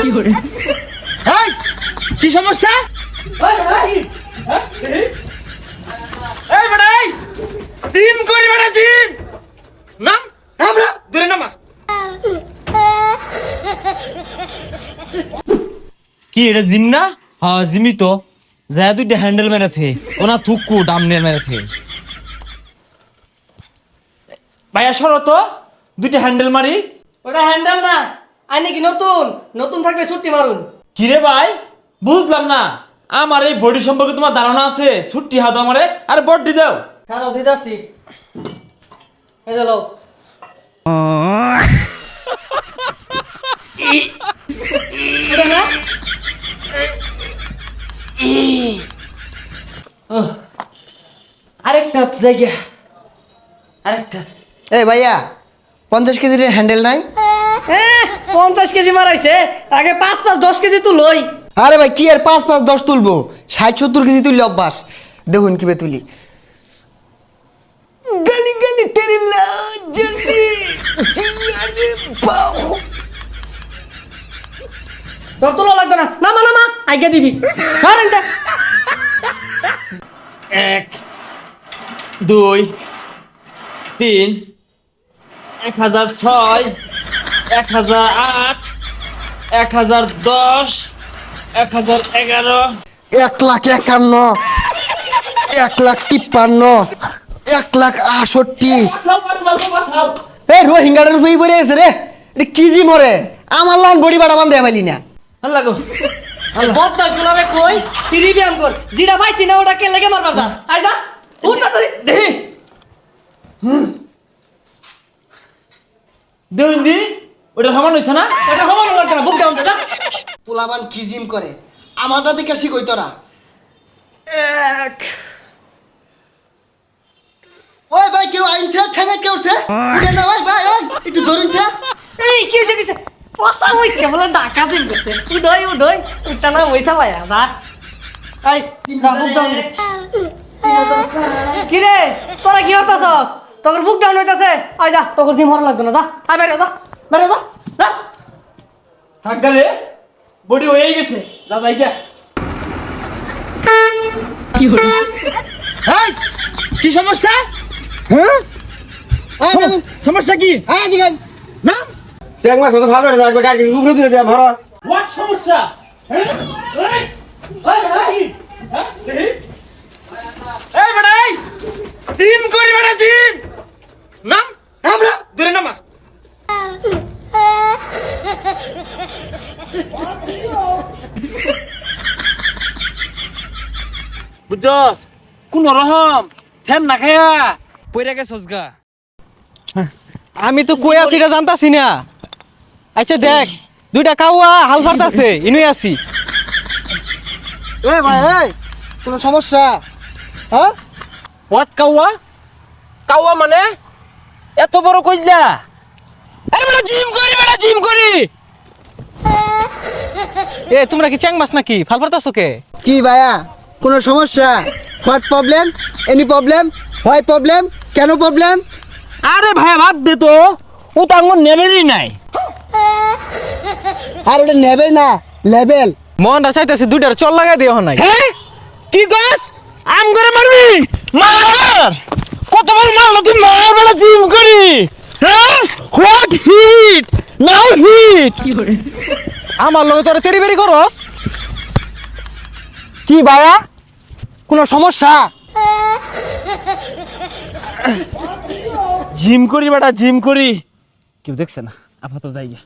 এই, কি সমস্যা? এই বেটা এই জিম করি বেটা জিম। নাম? আমরা দূরে নামা। কি এটা জিম না? হ্যাঁ জিমই তো। যা দুইটা হ্যান্ডেল মেরেছে। ওনা থুকু ডামনে মেরেছে। ভাইয়া সরো তো। দুইটা হ্যান্ডেল মারি। ওটা হ্যান্ডেল না। আই নাকি নতুন? নতুন থাকলে ছুটি মারুন। কিরে ভাই? বুঝলাম না। আমার এই বডি সম্পর্কে তোমার ধারণা আছে। ছুটি হাত আমারে। আরে বডি দাও। কারও দিদাসি এই এটা আরেকটা জায়গা। আরেকটা এই ভাইয়া পঞ্চাশ কেজির হ্যান্ডেল নাই? এ, পঞ্চাশ কেজি মারাইছে আগে পাঁচ পাঁচ দশ কেজি তো লই। আরে ভাই কি আর পাঁচ পাঁচ দশ তুলবো? ষাট সত্তর কেজি তুললে অভ্যাস। দেখুন কীভাবে তুলি গালি গালি তেরে লাজলি। জিয়ারে বাহু। তোর তোলা লাগবে না। নামা নামা আগে দিবি। সরেন যা এক দুই তিন এক হাজার ছয়। এক হাজার আট এক হাজার দশ এক হাজার এগারো। এক লাখ একান্ন এক লাখ তিপ্পান্ন এক লাখ আষট্টি এই রোহিঙ্গাটার উপরেই পড়ে আছে রে। এটা কি জি মরে? আমার লন বডি বাড়া বান্ধে পাইলি না। আল্লাহ গো। বদমাস গুলারে কই? ফিরি ব্যায়াম কর। জিরা ভাই তিনা ওটা কে লেগে মারবার আই যা। উঠ ওটা সমান হয়েছে না? এটা হবার লাগবে না বুক ডাউন যা পোলাবান কি জিম করে? আমারটা দেখে শিখই তোরা। এক। ওই ভাই কেউ আইনছে? ঠেঙ্গা কেউ উঠছে? উঠে না ভাই ভাই ওই একটু ধরুনছে। এই কি হইছে কিছে পসা ওই কেবল ডাকা দিন গেছে। উডই উডই উঠতা না ওই সালায়া যা। আই যা বুক ডাউন কি রে তোরা কি হতাছস তোর বুক ডাউন হইতাছে। আই যা তোর দিন মর লাগবে না যা। আই বাইরে যা। বাইরে যা যা। থাক গেলে বডি হয়ে গেছে। যা যাই গিয়া। এই, কি সমস্যা? হ্যাঁ? সমস্যা কি? আয় দিগান না? চেক মাছ তো ভালো না একবার গাড়ি উপরে দিয়ে দেয়া ভরা হোয়াট সমস্যা? হ্যাঁ? এই, এই, এই, হ্যাঁ। এই বেটা জিম করি বেটা জিম। নাম আমরা দূরে নামা বুঝছস? কোন রকম ফ্যান না খায়া। পইরা গেছস গা। আমি তো কই আছি এটা জানতাছি না। আচ্ছা দেখ দুইটা কাউয়া হাল ফারতাছে ইনুই আছি। এ ভাই এই কোনো সমস্যা? হ্যাঁ? হোয়াট কাউয়া? কাউয়া মানে? এত বড় কইলা? আরে বেটা জিম করি বেটা জিম করি। এ তোমরা কি চ্যাং মাছ নাকি? ফাল ফারতাছো কে? কি ভাইয়া? কোনো সমস্যা? What problem any problem why problem কেন প্রবলেম আরে ভাই বাদ দে তো। ও তো আঙ্গুর নেবেরই নাই। আর ওটা নেবে না লেভেল মনটা চাইতেছে দুইটার চল লাগাই দিও নাই। হ্যাঁ কি কস? আম করে মারবি? মার! কত বড় মারলো তুই মার বেটা জিম করি। হ্যাঁ হোয়াট হিট নাও হিট আমার লগে তোরা তেরি বেরি করস। কি ভাইয়া? কোনো সমস্যা? জিম করি বেটা জিম করি। কেউ দেখছে না? আপাতত যাই গিয়া।